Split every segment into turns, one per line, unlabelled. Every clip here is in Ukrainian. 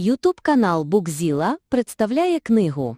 Ютуб канал Букзіла представляє книгу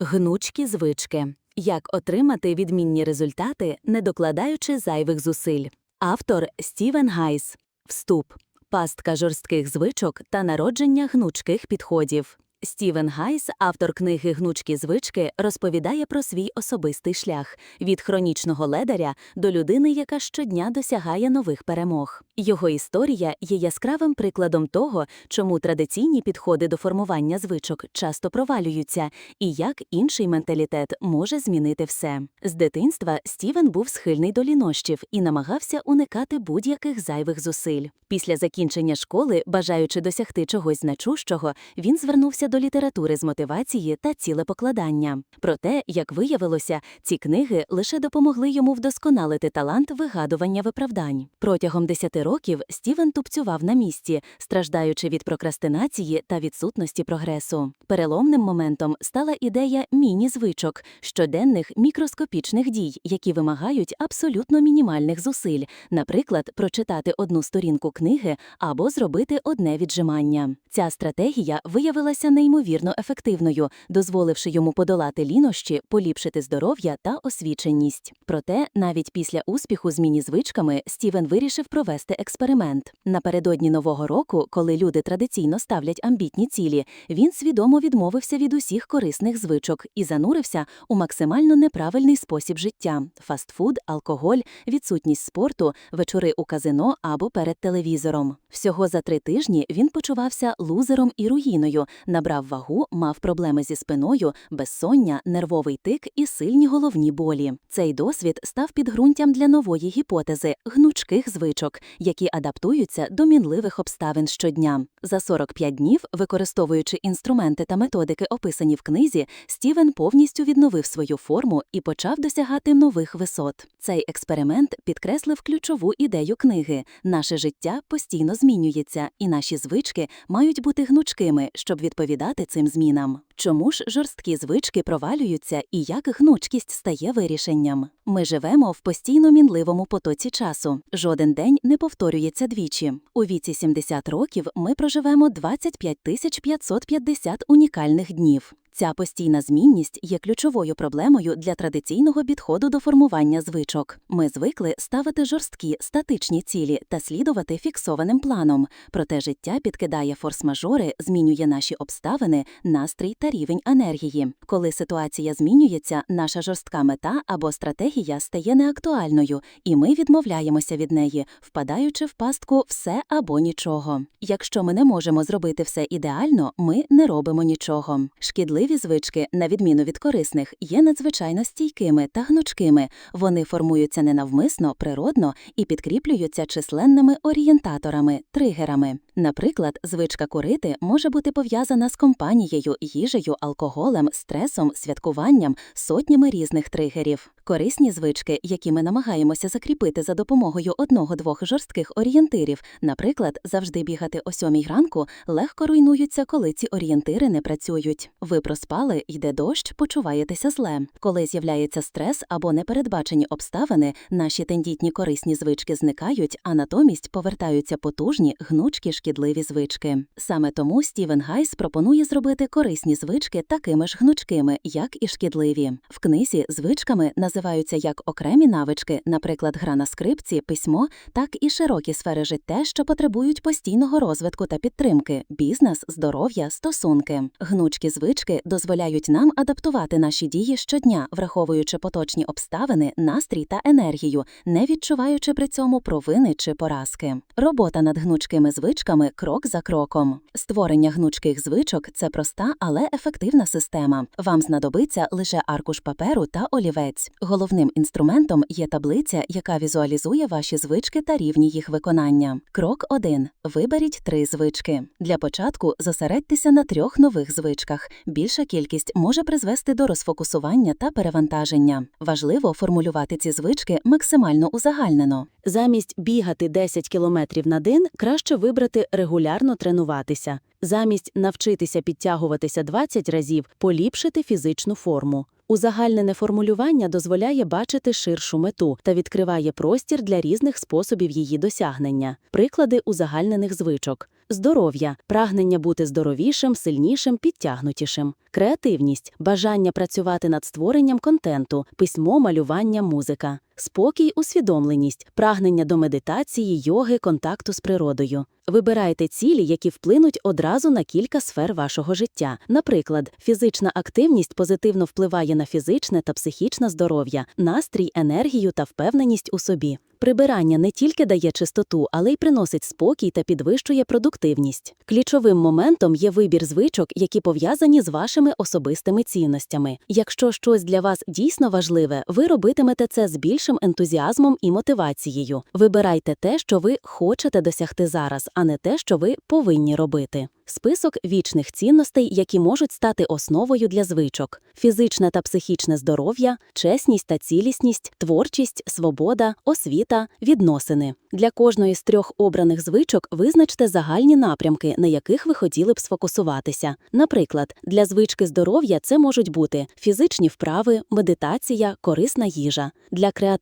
Гнучкі звички. Як отримати відмінні результати, не докладаючи зайвих зусиль. Автор Стівен Гайс. Вступ. Пастка жорстких звичок та народження гнучких підходів. Стівен Гайс, автор книги Гнучкі звички, розповідає про свій особистий шлях від хронічного ледаря до людини, яка щодня досягає нових перемог. Його історія є яскравим прикладом того, чому традиційні підходи до формування звичок часто провалюються, і як інший менталітет може змінити все. З дитинства Стівен був схильний до лінощів і намагався уникати будь-яких зайвих зусиль. Після закінчення школи, бажаючи досягти чогось значущого, він звернувся до літератури з мотивації та цілепокладання. Проте, як виявилося, ці книги лише допомогли йому вдосконалити талант вигадування виправдань. Протягом 10 років Стівен тупцював на місці, страждаючи від прокрастинації та відсутності прогресу. Переломним моментом стала ідея міні-звичок, щоденних мікроскопічних дій, які вимагають абсолютно мінімальних зусиль, наприклад, прочитати одну сторінку книги або зробити одне віджимання. Ця стратегія виявилася неймовірно ефективною, дозволивши йому подолати лінощі, поліпшити здоров'я та освіченість. Проте, навіть після успіху з міні-звичками Стівен вирішив провести експеримент. Напередодні нового року, коли люди традиційно ставлять амбітні цілі, він свідомо відмовився від усіх корисних звичок і занурився у максимально неправильний спосіб життя: фастфуд, алкоголь, відсутність спорту, вечори у казино або перед телевізором. Всього за три тижні він почувався лузером і руїною, набрав вагу, мав проблеми зі спиною, безсоння, нервовий тик і сильні головні болі. Цей досвід став підґрунтям для нової гіпотези гнучких звичок, які адаптуються до мінливих обставин щодня. За 45 днів, використовуючи інструменти та методики, описані в книзі, Стівен повністю відновив свою форму і почав досягати нових висот. Цей експеримент підкреслив ключову ідею книги: наше життя постійно змінюється, і наші звички мають бути гнучкими, щоб відповідати цим змінам. Чому ж жорсткі звички провалюються і як гнучкість стає вирішенням? Ми живемо в постійно мінливому потоці часу. Жоден день не повторюється двічі. У віці 70 років ми проживемо 25 тисяч 550 унікальних днів. Ця постійна змінність є ключовою проблемою для традиційного підходу до формування звичок. Ми звикли ставити жорсткі статичні цілі та слідувати фіксованим планом. Проте життя підкидає форс-мажори, змінює наші обставини, настрій та рівень енергії. Коли ситуація змінюється, наша жорстка мета або стратегія стає неактуальною, і ми відмовляємося від неї, впадаючи в пастку все або нічого. Якщо ми не можемо зробити все ідеально, ми не робимо нічого. Шкідливі звички, на відміну від корисних, є надзвичайно стійкими та гнучкими. Вони формуються ненавмисно, природно і підкріплюються численними орієнтаторами, тригерами. Наприклад, звичка курити може бути пов'язана з компанією, їжею, алкоголем, стресом, святкуванням, сотнями різних тригерів. Корисні звички, які ми намагаємося закріпити за допомогою одного-двох жорстких орієнтирів, наприклад, завжди бігати о сьомій ранку, легко руйнуються, коли ці орієнтири не працюють. Ви проспали, йде дощ, почуваєтеся зле. Коли з'являється стрес або непередбачені обставини, наші тендітні корисні звички зникають, а натомість повертаються потужні, гнучкі шкідливі звички. Саме тому Стівен Гайс пропонує зробити корисні звички такими ж гнучкими, як і шкідливі. В книзі звичками називаються як окремі навички, наприклад, гра на скрипці, письмо, так і широкі сфери життя, що потребують постійного розвитку та підтримки бізнес, здоров'я, стосунки. Гнучкі звички дозволяють нам адаптувати наші дії щодня, враховуючи поточні обставини, настрій та енергію, не відчуваючи при цьому провини чи поразки. Робота над гнучкими звичками крок за кроком. Створення гнучких звичок це проста, але ефективна система. Вам знадобиться лише аркуш паперу та олівець. Головним інструментом є таблиця, яка візуалізує ваші звички та рівні їх виконання. Крок 1. Виберіть три звички. Для початку зосередьтеся на трьох нових звичках. Більша кількість може призвести до розфокусування та перевантаження. Важливо формулювати ці звички максимально узагальнено. Замість бігати 10 км на день краще вибрати регулярно тренуватися. Замість навчитися підтягуватися 20 разів, поліпшити фізичну форму. Узагальнене формулювання дозволяє бачити ширшу мету та відкриває простір для різних способів її досягнення. Приклади узагальнених звичок. Здоров'я прагнення бути здоровішим, сильнішим, підтягнутішим. Креативність бажання працювати над створенням контенту, письмо, малювання, музика. Спокій, усвідомленість, прагнення до медитації, йоги, контакту з природою. Вибирайте цілі, які вплинуть одразу на кілька сфер вашого життя. Наприклад, фізична активність позитивно впливає на фізичне та психічне здоров'я, настрій, енергію та впевненість у собі. Прибирання не тільки дає чистоту, але й приносить спокій та підвищує продуктивність. Ключовим моментом є вибір звичок, які пов'язані з вашими особистими цінностями. Якщо щось для вас дійсно важливе, ви робитимете це з більшим ентузіазмом і мотивацією. Вибирайте те, що ви хочете досягти зараз, а не те, що ви повинні робити. Список вічних цінностей, які можуть стати основою для звичок: фізичне та психічне здоров'я, чесність та цілісність, творчість, свобода, освіта, відносини. Для кожної з трьох обраних звичок визначте загальні напрямки, на яких ви хотіли б сфокусуватися. Наприклад, для звички здоров'я це можуть бути фізичні вправи, медитація, корисна їжа. Для креативності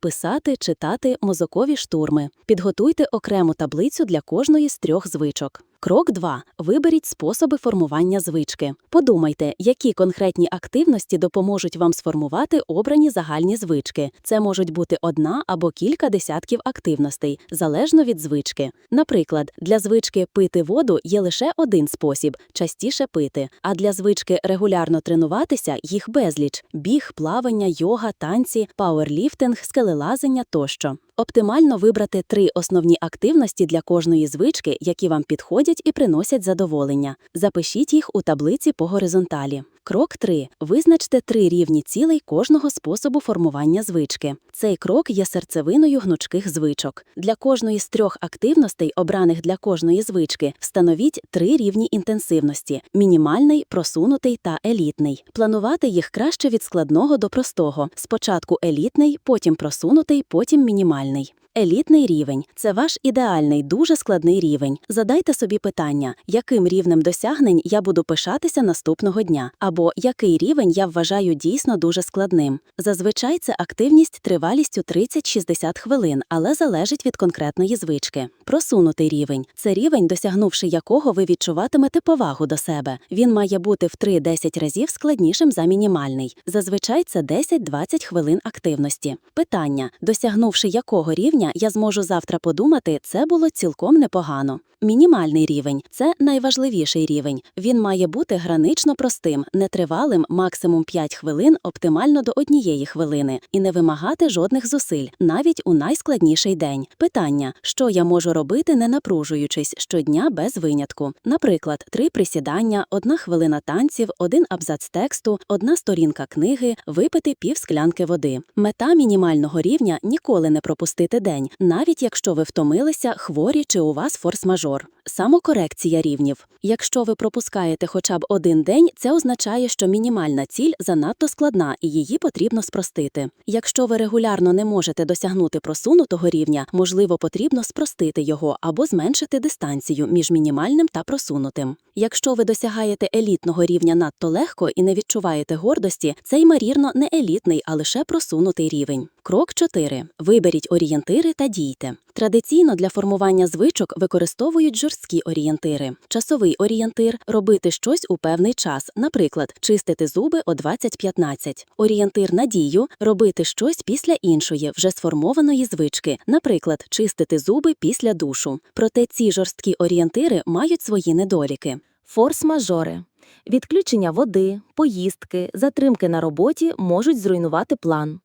писати, читати, мозокові штурми. Підготуйте окрему таблицю для кожної з трьох звичок. Крок 2. Виберіть способи формування звички. Подумайте, які конкретні активності допоможуть вам сформувати обрані загальні звички. Це можуть бути одна або кілька десятків активностей, залежно від звички. Наприклад, для звички пити воду є лише один спосіб частіше пити, а для звички регулярно тренуватися їх безліч: біг, плавання, йога, танці, пауерліфтинг, скелелазення тощо. Оптимально вибрати три основні активності для кожної звички, які вам підходять і приносять задоволення. Запишіть їх у таблиці по горизонталі. Крок 3. Визначте три рівні цілей кожного способу формування звички. Цей крок є серцевиною гнучких звичок. Для кожної з трьох активностей, обраних для кожної звички, встановіть три рівні інтенсивності: мінімальний, просунутий та елітний. Планувати їх краще від складного до простого. Спочатку елітний, потім просунутий, потім мінімальний. Елітний рівень це ваш ідеальний, дуже складний рівень. Задайте собі питання, яким рівнем досягнень я буду пишатися наступного дня, або який рівень я вважаю дійсно дуже складним. Зазвичай це активність тривалістю 30-60 хвилин, але залежить від конкретної звички. Просунутий рівень це рівень, досягнувши якого ви відчуватимете повагу до себе. Він має бути в 3-10 разів складнішим за мінімальний. Зазвичай це 10-20 хвилин активності. Питання, досягнувши якого рівня я зможу завтра подумати, це було цілком непогано. Мінімальний рівень це найважливіший рівень. Він має бути гранично простим, нетривалим, максимум 5 хвилин, оптимально до однієї хвилини, і не вимагати жодних зусиль, навіть у найскладніший день. Питання, що я можу робити, не напружуючись щодня без винятку. Наприклад, три присідання, одна хвилина танців, один абзац тексту, одна сторінка книги, випити пів склянки води. Мета мінімального рівня ніколи не пропустити день, навіть якщо ви втомилися, хворі чи у вас форс-мажор. Самокорекція рівнів. Якщо ви пропускаєте хоча б один день, це означає, що мінімальна ціль занадто складна і її потрібно спростити. Якщо ви регулярно не можете досягнути просунутого рівня, можливо, потрібно спростити його або зменшити дистанцію між мінімальним та просунутим. Якщо ви досягаєте елітного рівня надто легко і не відчуваєте гордості, це ймовірно не елітний, а лише просунутий рівень. Крок 4. Виберіть орієнтири та дійте. Традиційно для формування звичок використовують жорсткі орієнтири. Часовий орієнтир робити щось у певний час, наприклад, чистити зуби о 20.15. Орієнтир на дію робити щось після іншої, вже сформованої звички, наприклад, чистити зуби після душу. Проте ці жорсткі орієнтири мають свої недоліки.
Форс-мажори. Відключення води, поїздки, затримки на роботі можуть зруйнувати план.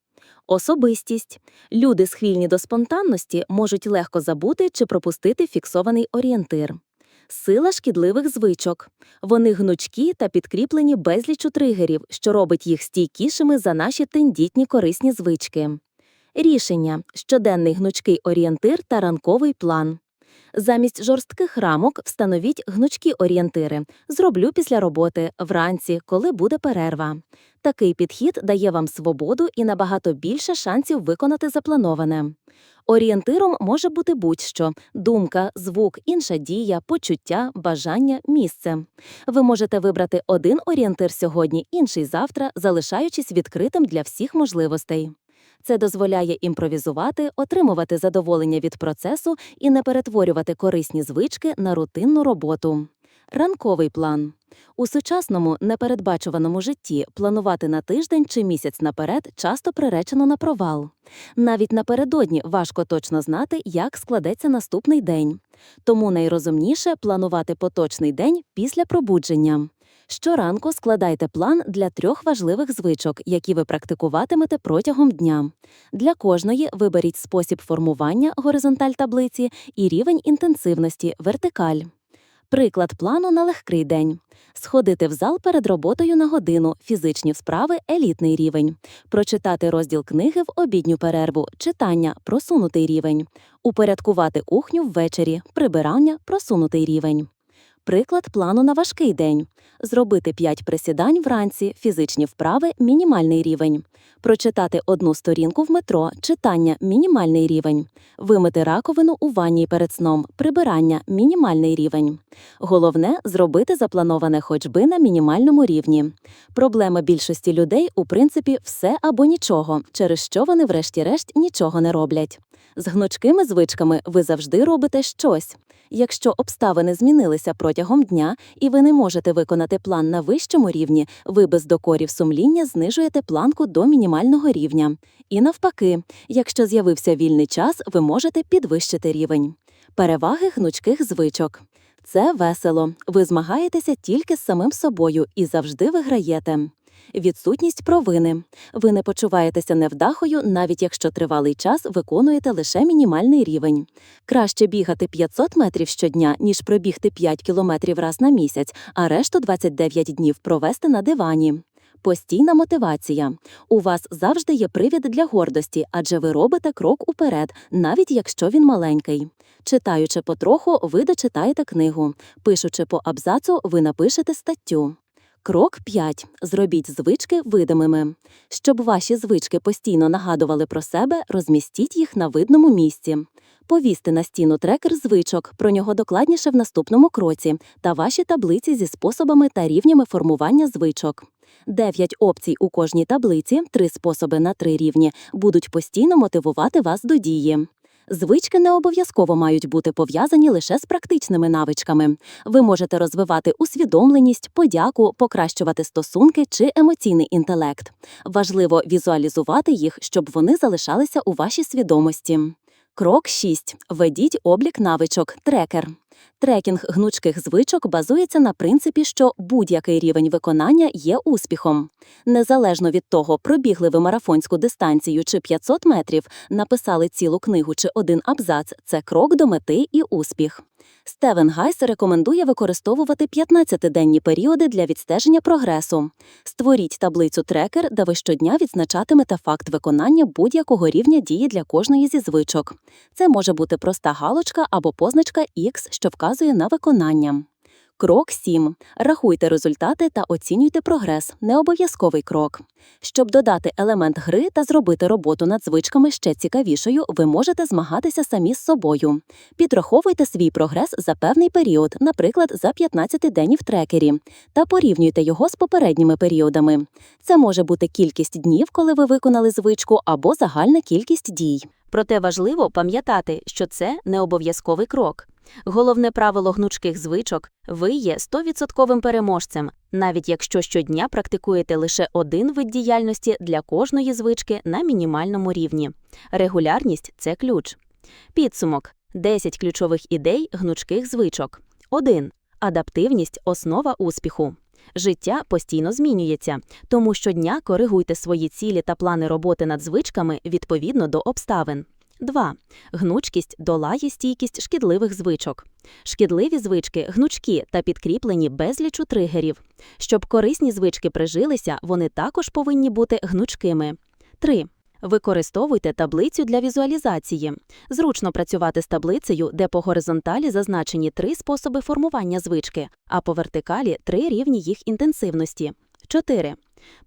Особистість. Люди, схильні до спонтанності, можуть легко забути чи пропустити фіксований орієнтир. Сила шкідливих звичок. Вони гнучкі та підкріплені безлічу тригерів, що робить їх стійкішими за наші тендітні корисні звички. Рішення щоденний гнучкий орієнтир та ранковий план. Замість жорстких рамок встановіть гнучкі орієнтири. Зроблю після роботи, вранці, коли буде перерва. Такий підхід дає вам свободу і набагато більше шансів виконати заплановане. Орієнтиром може бути будь-що думка, звук, інша дія, почуття, бажання, місце. Ви можете вибрати один орієнтир сьогодні, інший завтра, залишаючись відкритим для всіх можливостей.
Це дозволяє імпровізувати, отримувати задоволення від процесу і не перетворювати корисні звички на рутинну роботу. Ранковий план. У сучасному непередбачуваному житті планувати на тиждень чи місяць наперед часто приречено на провал. Навіть напередодні важко точно знати, як складеться наступний день. Тому найрозумніше планувати поточний день після пробудження. Щоранку складайте план для трьох важливих звичок, які ви практикуватимете протягом дня. Для кожної виберіть спосіб формування горизонталь таблиці і рівень інтенсивності вертикаль. Приклад плану на легкий день. Сходити в зал перед роботою на годину, фізичні вправи елітний рівень. Прочитати розділ книги в обідню перерву, читання просунутий рівень. Упорядкувати кухню ввечері, прибирання просунутий рівень. Приклад плану на важкий день. Зробити 5 присідань вранці, фізичні вправи мінімальний рівень. Прочитати одну сторінку в метро, читання мінімальний рівень. Вимити раковину у ванні перед сном, прибирання мінімальний рівень. Головне зробити заплановане ходьби на мінімальному рівні. Проблема більшості людей у принципі все або нічого, через що вони, врешті-решт, нічого не роблять. З гнучкими звичками ви завжди робите щось. Якщо обставини змінилися протягом дня і ви не можете виконати план на вищому рівні, ви без докорів сумління знижуєте планку до мінімального рівня. І навпаки, якщо з'явився вільний час, ви можете підвищити рівень. Переваги гнучких звичок. Це весело. Ви змагаєтеся тільки з самим собою і завжди виграєте. Відсутність провини. Ви не почуваєтеся невдахою, навіть якщо тривалий час виконуєте лише мінімальний рівень. Краще бігати 500 метрів щодня, ніж пробігти 5 кілометрів раз на місяць, а решту 29 днів провести на дивані. Постійна мотивація. У вас завжди є привід для гордості, адже ви робите крок уперед, навіть якщо він маленький. Читаючи потроху, ви дочитаєте книгу. Пишучи по абзацу, ви напишете статтю. Крок 5. Зробіть звички видимими. Щоб ваші звички постійно нагадували про себе, розмістіть їх на видному місці. Повісьте на стіну трекер звичок, про нього докладніше в наступному кроці, та ваші таблиці зі способами та рівнями формування звичок. Дев'ять опцій у кожній таблиці, три способи на три рівні, будуть постійно мотивувати вас до дії. Звички не обов'язково мають бути пов'язані лише з практичними навичками. Ви можете розвивати усвідомленість, подяку, покращувати стосунки чи емоційний інтелект. Важливо візуалізувати їх, щоб вони залишалися у вашій свідомості. Крок 6. Ведіть облік навичок трекер. Трекінг гнучких звичок базується на принципі, що будь-який рівень виконання є успіхом. Незалежно від того, пробігли ви марафонську дистанцію чи 500 метрів, написали цілу книгу чи один абзац це крок до мети і успіх. Стевен Гайс рекомендує використовувати 15-денні періоди для відстеження прогресу. Створіть таблицю трекер, де ви щодня відзначатимете факт виконання будь-якого рівня дії для кожної зі звичок. Це може бути проста галочка або позначка X, що вказує на виконання. Крок 7. Рахуйте результати та оцінюйте прогрес. Необов'язковий крок. Щоб додати елемент гри та зробити роботу над звичками ще цікавішою, ви можете змагатися самі з собою. Підраховуйте свій прогрес за певний період, наприклад, за 15 день в трекері, та порівнюйте його з попередніми періодами. Це може бути кількість днів, коли ви виконали звичку, або загальна кількість дій.
Проте важливо пам'ятати, що це не обов'язковий крок. Головне правило гнучких звичок ви є 100% переможцем, навіть якщо щодня практикуєте лише один вид діяльності для кожної звички на мінімальному рівні. Регулярність це ключ. Підсумок: 10 ключових ідей гнучких звичок. 1. Адаптивність основа успіху. Життя постійно змінюється, тому щодня коригуйте свої цілі та плани роботи над звичками відповідно до обставин. 2. Гнучкість долає стійкість шкідливих звичок. Шкідливі звички гнучкі та підкріплені безлічу тригерів. Щоб корисні звички прижилися, вони також повинні бути гнучкими. 3. Використовуйте таблицю для візуалізації. Зручно працювати з таблицею, де по горизонталі зазначені три способи формування звички, а по вертикалі три рівні їх інтенсивності. 4.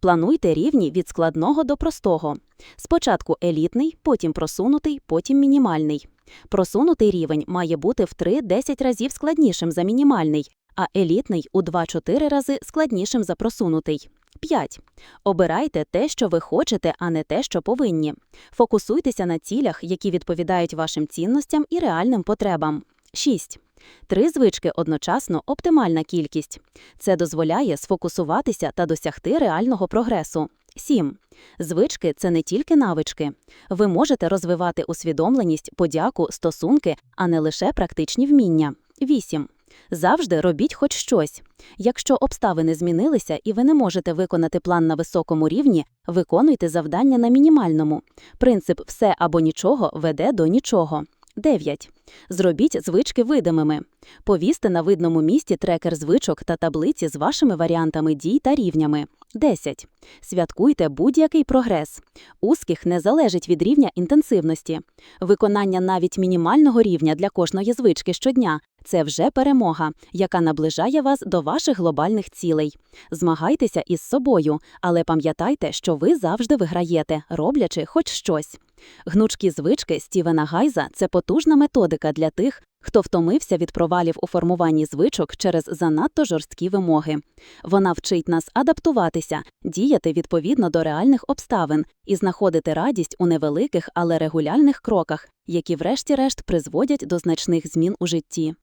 Плануйте рівні від складного до простого. Спочатку елітний, потім просунутий, потім мінімальний. Просунутий рівень має бути в 3-10 разів складнішим за мінімальний, а елітний у 2-4 рази складнішим за просунутий. 5. Обирайте те, що ви хочете, а не те, що повинні. Фокусуйтеся на цілях, які відповідають вашим цінностям і реальним потребам. 6. Три звички одночасно оптимальна кількість. Це дозволяє сфокусуватися та досягти реального прогресу. 7. Звички це не тільки навички. Ви можете розвивати усвідомленість, подяку, стосунки, а не лише практичні вміння. 8. Завжди робіть хоч щось. Якщо обставини змінилися і ви не можете виконати план на високому рівні, виконуйте завдання на мінімальному. Принцип все або нічого веде до нічого. 9. Зробіть звички видимими. Повісти на видному місці трекер звичок та таблиці з вашими варіантами дій та рівнями. 10. Святкуйте будь-який прогрес. Успіх не залежить від рівня інтенсивності. Виконання навіть мінімального рівня для кожної звички щодня це вже перемога, яка наближає вас до ваших глобальних цілей. Змагайтеся із собою, але пам'ятайте, що ви завжди виграєте, роблячи хоч щось. Гнучкі звички Стівена Гайза це потужна методика для тих, хто втомився від провалів у формуванні звичок через занадто жорсткі вимоги. Вона вчить нас адаптуватися, діяти відповідно до реальних обставин і знаходити радість у невеликих, але регулярних кроках, які врешті-решт призводять до значних змін у житті.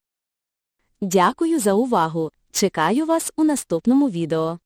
Дякую за увагу. Чекаю вас у наступному відео.